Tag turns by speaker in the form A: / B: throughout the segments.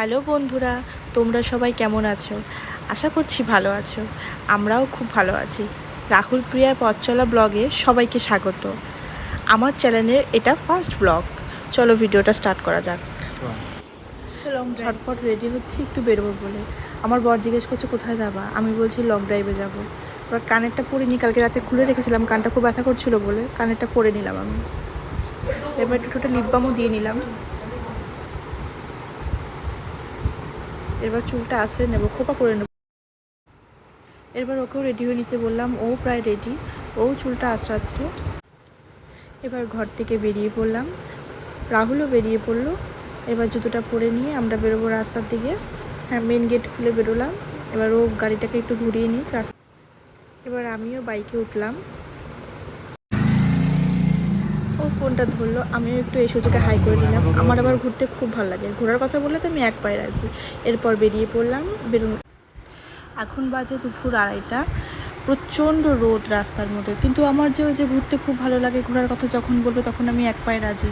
A: Hello বন্ধুরা তোমরা সবাই কেমন আছো? আশা করছি ভালো আছো। আমরাও খুব ভালো আছি। রাহুল প্রিয়ার পথচলা ব্লগে সবাইকে স্বাগত। আমার চ্যানেলের এটা ফার্স্ট ব্লগ। চলো ভিডিওটা স্টার্ট করা যাক। লং ঝটপট রেডি হচ্ছি একটু বেরোবো বলে। আমার বর জিজ্ঞেস করছে কোথায় যাবা? আমি বলছি লং ড্রাইভে যাব। এবার কানেরটা পরে নি কালকে রাতে খুলে রেখেছিলাম কানটা খুব ব্যথা করছিল বলে কানেরটা পরে নিলাম আমি। এবার একটু টোটাল লিপ বামও দিয়ে নিলাম। এবার চুলটা আসে নেব, খোপা করে নেব। এবার ওকেও রেডি হয়ে নিতে বললাম, ও প্রায় রেডি ও চুলটা আশ্রাচ্ছে এবার ঘর থেকে বেরিয়ে পড়লাম। রাহুলও বেরিয়ে পড়ল। এবার জুতোটা পরে নিয়ে আমরা বেরোবো রাস্তার দিকে। হ্যাঁ মেন গেট খুলে বেরোলাম। এবার ও গাড়িটাকে একটু ঘুরিয়ে নিই রাস্তা এবার আমিও বাইকে উঠলাম। ও ফোনটা ধরলো, আমিও একটু এই সুযোগে হাই করে দিলাম আমার আবার ঘুরতে খুব ভালো লাগে। ঘোরার কথা বললে তো আমি এক পায়ে আছি এরপর বেরিয়ে পড়লাম বেরোন এখন বাজে দুপুর আড়াইটা। প্রচণ্ড রোদ রাস্তার মধ্যে। কিন্তু আমার যে ওই যে ঘুরতে খুব ভালো লাগে, ঘোরার কথা যখন বলব তখন আমি এক পায়ে রাজি।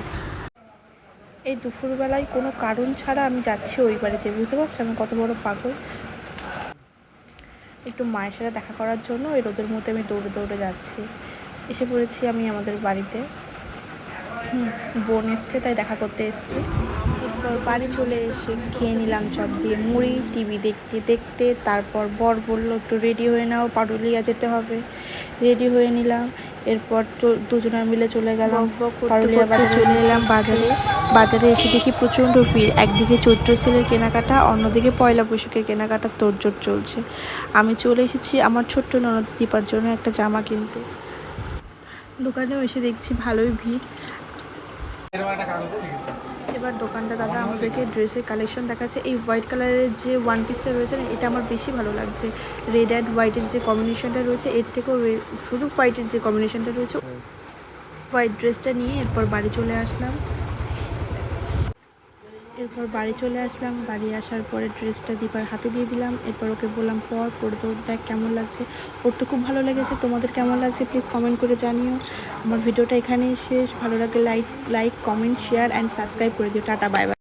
A: এই দুপুরবেলায় কোনো কারণ ছাড়া আমি যাচ্ছি ওই বাড়িতে। বুঝতে পারছি? আমি কত বড় পাগল। একটু মায়ের সাথে দেখা করার জন্য ওই রোদের মধ্যে আমি দৌড়ে দৌড়ে যাচ্ছি। এসে পড়েছি আমি আমাদের বাড়িতে। বোন এসছে তাই দেখা করতে এসছি। এরপর বাড়ি চলে এসে খেয়ে নিলাম চপ দিয়ে মুড়ি টিভি দেখতে দেখতে তারপর বর বলল একটু রেডি হয়ে নাও পারুলিয়া যেতে হবে। রেডি হয়ে নিলাম এরপর তো- দুজনে মিলে চলে গেলাম পারুলিয়া বাজারে। চলে এলাম বাজারে। বাজারে এসে দেখি প্রচণ্ড ভিড়। একদিকে চৈত্র সেলের কেনাকাটা অন্যদিকে পয়লা বৈশাখের কেনাকাটা তোড়জোড় চলছে। আমি চলে এসেছি আমার ছোট্ট ননদ দীপার জন্য একটা জামা কিনতে। দোকানেও এসে দেখছি ভালোই ভিড়। এবার দোকানটা দাদা আমাদেরকে ড্রেসের কালেকশন দেখাচ্ছে। এই হোয়াইট কালারের যে ওয়ান পিসটা রয়েছে এটা আমার বেশি ভালো লাগছে। রেড অ্যান্ড হোয়াইটের যে কম্বিনেশনটা রয়েছে এর থেকেও শুধু হোয়াইটের যে কম্বিনেশনটা রয়েছে হোয়াইট ড্রেসটা নিয়ে এরপর বাড়ি চলে আসলাম। এরপর বাড়ি চলে আসলাম। বাড়ি আসার পরে ড্রেসটা দীপার হাতে দিয়ে দিলাম। এরপর ওকে বললাম, পর, পরে তোর দেখ কেমন লাগছে। ওর তো খুব ভালো লেগেছে। তোমাদের কেমন লাগছে প্লিজ কমেন্ট করে জানিও। আমার ভিডিওটা এখানেই শেষ। ভালো লাগে like like comment share and subscribe করে দিও। Tata bye bye